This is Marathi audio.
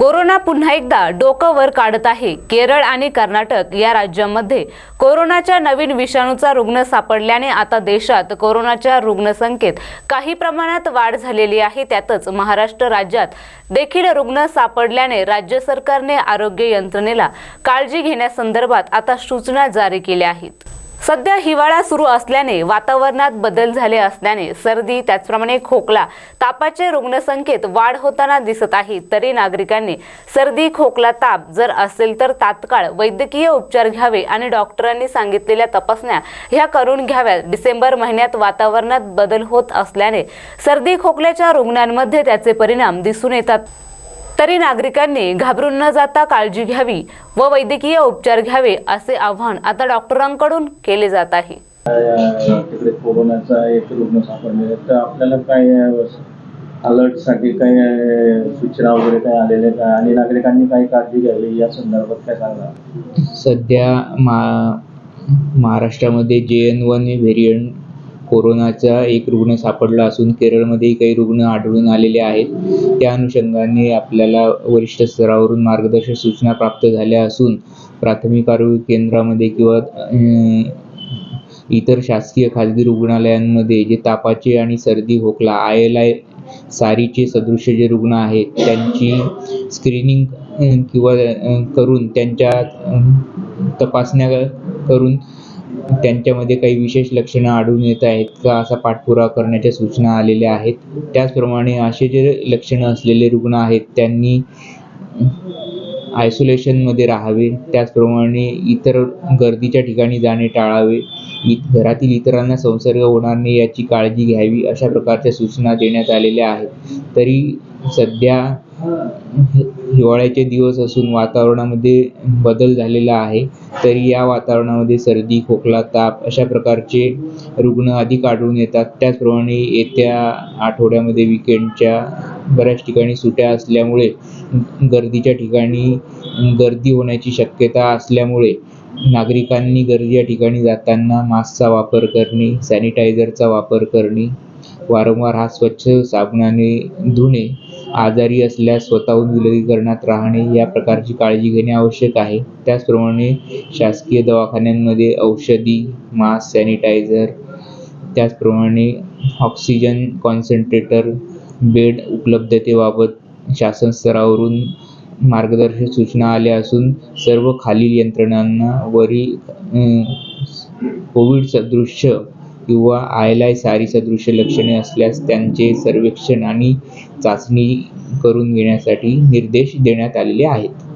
कोरोना पुन्हा एकदा डोकं वर काढत आहे. केरळ आणि कर्नाटक या राज्यांमध्ये कोरोनाच्या नवीन विषाणूचा रुग्ण सापडल्याने आता देशात कोरोनाच्या रुग्णसंख्येत काही प्रमाणात वाढ झालेली आहे. त्यातच महाराष्ट्र राज्यात देखील रुग्ण सापडल्याने राज्य सरकारने आरोग्य यंत्रणेला काळजी घेण्यासंदर्भात आता सूचना जारी केल्या आहेत. सध्या हिवाळा सुरू असल्याने वातावरणात बदल झाले असल्याने सर्दी त्याचप्रमाणे खोकला तापाचे रुग्णसंख्येत वाढ होताना दिसत आहे. तरी नागरिकांनी सर्दी खोकला ताप जर असेल तर तात्काळ वैद्यकीय उपचार घ्यावे आणि डॉक्टरांनी सांगितलेल्या तपासण्या ह्या करून घ्याव्यात. डिसेंबर महिन्यात वातावरणात बदल होत असल्याने सर्दी खोकल्याच्या रुग्णांमध्ये त्याचे परिणाम दिसून येतात. तरी नागरिकांनी घाबरून न जाता काळजी घ्यावी व वैद्यकीय उपचार घ्यावे असे आवाहन आता डॉक्टरांकडून केले जात आहे. तिकडे कोरोनाचा एक रुग्ण सापडलेला आहे. तर आपल्याला काय अलर्टसाठी काय अं, सूचना वगैरे काय आलेल्या का आणि नागरिकांनी काय काळजी घ्यावी या संदर्भात काय सांगा सध्या मा महाराष्ट्रामध्ये जे एन वन व्हेरियंट कोरोनाचा एक रुग्ण सापडला असून केरळमध्येही काही रुग्ण आढळून आलेले आहेत. त्या अनुषंगाने आपल्याला वरिष्ठ स्तरावरून मार्गदर्शक सूचना प्राप्त झाल्या असून प्राथमिक आरोग्य केंद्रामध्ये किंवा इतर शासकीय खाजगी रुग्णालयांमध्ये जे तापाचे आणि सर्दी खोकला आय एल आय सारीचे सदृश जे रुग्ण आहेत त्यांची स्क्रीनिंग किंवा करून त्यांच्या तपासण्या करून त्यांच्यामध्ये काही विशेष लक्षणं आढळून येत आहेत का? असा पाठपुरावा करण्याच्या सूचना आलेल्या आहेत. त्याचप्रमाणे असे जे लक्षणं असलेले रुग्ण आहेत त्यांनी आयसोलेशनमध्ये राहावे. त्याचप्रमाणे इतर गर्दीच्या ठिकाणी जाणे टाळावे. इ घरातील इतरांना संसर्ग होणार नाही याची काळजी घ्यावी अशा प्रकारच्या सूचना देण्यात आलेल्या आहेत. तरी सध्या हिवाळ्याचे दिवस असून वातावरणामध्ये बदल झालेला आहे तरी या वातावरणामध्ये सर्दी खोकला ताप अशा प्रकारचे रुग्ण अधिक आढळून येतात. त्याचप्रमाणे येत्या आठवड्यामध्ये विकेंडच्या बऱ्याच ठिकाणी सुट्या असल्यामुळे गर्दीच्या ठिकाणी गर्दी होण्याची शक्यता असल्यामुळे नागरिकांनी गर्दी या ठिकाणी जाताना मास्कचा वापर करणे सॅनिटायझरचा वापर करणे वारंवार हात स्वच्छ साबणाने धुणे आजारी असल्यास स्वतःहून विलगीकरणात राहणे या प्रकारची काळजी घेणे आवश्यक आहे. त्याचप्रमाणे शासकीय दवाखान्यांमध्ये औषधी मास्क सॅनिटायझर त्याचप्रमाणे ऑक्सिजन कॉन्सन्ट्रेटर बेड उपलब्धतेबाबत शासन स्तरावरून मार्गदर्शक सूचना आल्या असून सर्व खालील यंत्रणांना वरील कोविड सदृश्य किंवा आय एल आय सारी लक्षणे असल्यास त्यांचे सर्वेक्षण आणि चाचणी करून घेण्यासाठी निर्देश देण्यात आलेले आहेत.